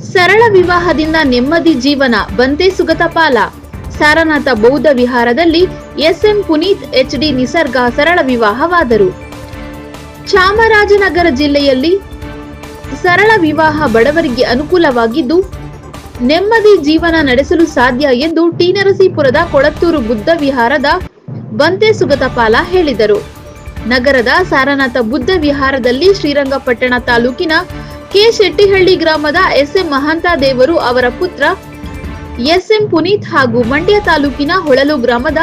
ಸರಳ ವಿವಾಹದಿಂದ ನೆಮ್ಮದಿ ಜೀವನ, ಬಂತೆ ಸುಗತ ಪಾಲ. ಸಾರನಾಥ ಬೌದ್ಧ ವಿಹಾರದಲ್ಲಿ ಎಸ್ಎಂ ಪುನೀತ್, ಎಚ್ಡಿ ನಿಸರ್ಗ ಸರಳ ವಿವಾಹವಾದರು. ಚಾಮರಾಜನಗರ ಜಿಲ್ಲೆಯಲ್ಲಿ ಸರಳ ವಿವಾಹ ಬಡವರಿಗೆ ಅನುಕೂಲವಾಗಿದ್ದು, ನೆಮ್ಮದಿ ಜೀವನ ನಡೆಸಲು ಸಾಧ್ಯ ಎಂದು ಟಿ. ನರಸೀಪುರದ ಕೊಳತ್ತೂರು ಬುದ್ಧ ವಿಹಾರದ ಬಂತೆ ಸುಗತಪಾಲ ಹೇಳಿದರು. ನಗರದ ಸಾರನಾಥ ಬುದ್ಧ ವಿಹಾರದಲ್ಲಿ ಶ್ರೀರಂಗಪಟ್ಟಣ ತಾಲೂಕಿನ ಕೆ ಶೆಟ್ಟಿಹಳ್ಳಿ ಗ್ರಾಮದ ಎಸ್ಎಂ ಮಹಾಂತ ದೇವರು ಅವರ ಪುತ್ರ ಎಸ್ಎಂ ಪುನೀತ್ ಹಾಗೂ ಮಂಡ್ಯ ತಾಲೂಕಿನ ಹೊಳಲು ಗ್ರಾಮದ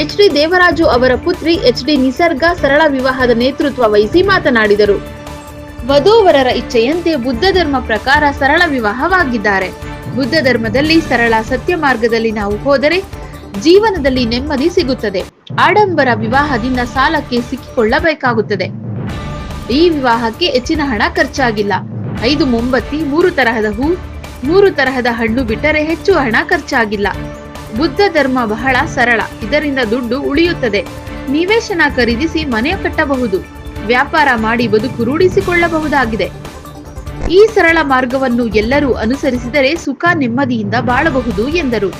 ಎಚ್ ಡಿ ದೇವರಾಜು ಅವರ ಪುತ್ರಿ ಎಚ್ ಡಿ ನಿಸರ್ಗ ಸರಳ ವಿವಾಹದ ನೇತೃತ್ವ ವಹಿಸಿ ಮಾತನಾಡಿದರು. ವಧುವರರ ಇಚ್ಛೆಯಂತೆ ಬುದ್ಧ ಧರ್ಮ ಪ್ರಕಾರ ಸರಳ ವಿವಾಹವಾಗಿದ್ದಾರೆ. ಬುದ್ಧ ಧರ್ಮದಲ್ಲಿ ಸರಳ ಸತ್ಯ ಮಾರ್ಗದಲ್ಲಿ ನಾವು ಹೋದರೆ ಜೀವನದಲ್ಲಿ ನೆಮ್ಮದಿ ಸಿಗುತ್ತದೆ. ಆಡಂಬರ ವಿವಾಹದಿಂದ ಸಾಲಕ್ಕೆ ಸಿಕ್ಕಿಕೊಳ್ಳಬೇಕಾಗುತ್ತದೆ. ಈ ವಿವಾಹಕ್ಕೆ ಹೆಚ್ಚಿನ ಹಣ ಖರ್ಚಾಗಿಲ್ಲ. ಐದು ಮೊಂಬತ್ತಿ, ಮೂರು ತರಹದ ಹೂ, ಮೂರು ತರಹದ ಹಣ್ಣು ಬಿಟ್ಟರೆ ಹೆಚ್ಚು ಹಣ ಖರ್ಚಾಗಿಲ್ಲ. ಬುದ್ಧ ಧರ್ಮ ಬಹಳ ಸರಳ, ಇದರಿಂದ ದುಡ್ಡು ಉಳಿಯುತ್ತದೆ. ನಿವೇಶನ ಖರೀದಿಸಿ ಮನೆ ಕಟ್ಟಬಹುದು. ವ್ಯಾಪಾರ ಮಾಡಿ ಬದುಕು ರೂಢಿಸಿಕೊಳ್ಳಬಹುದಾಗಿದೆ. ಈ ಸರಳ ಮಾರ್ಗವನ್ನು ಎಲ್ಲರೂ ಅನುಸರಿಸಿದರೆ ಸುಖ ನೆಮ್ಮದಿಯಿಂದ ಬಾಳಬಹುದು ಎಂದರು.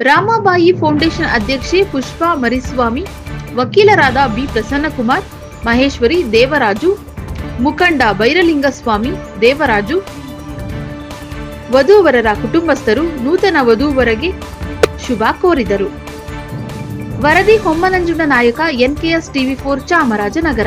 ರಾಮಬಾಯಿ ಫೌಂಡೇಶನ್ ಅಧ್ಯಕ್ಷೆ ಪುಷ್ಪಾ ಮರಿಸ್ವಾಮಿ, ವಕೀಲರಾದ ಬಿ ಪ್ರಸನ್ನಕುಮಾರ್, ಮಹೇಶ್ವರಿ ದೇವರಾಜು ಮುಖಂಡ ಬೈರಲಿಂಗಸ್ವಾಮಿ, ದೇವರಾಜು, ವಧುವರರ ಕುಟುಂಬಸ್ಥರು ನೂತನ ವಧೂವರಗೆ ಶುಭ ಕೋರಿದರು. ವರದಿ ಹೊಮ್ಮನಂಜುಂಡ ನಾಯಕ ಎನ್ಕೆಎಸ್ ಟಿವಿ ಫೋರ್ ಚಾಮರಾಜನಗರ.